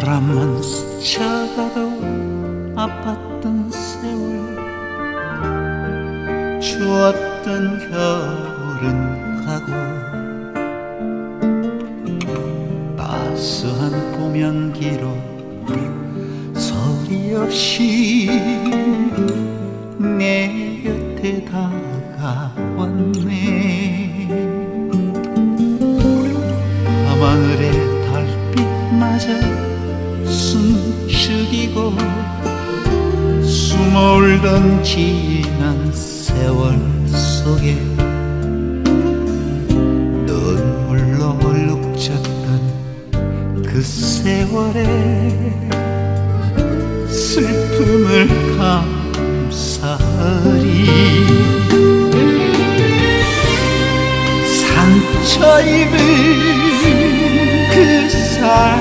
바람만 스쳐가도 아팠던 세월. 추웠던 겨울은 가고 따스한 봄 향기로 소리 없이 내 곁에 다가왔네. 밤하늘의 달빛 맞아 숨 쉬기고 숨어울던 지난 세월 속에 눈물로 얼룩졌던 그 세월에 슬픔을 상처 입을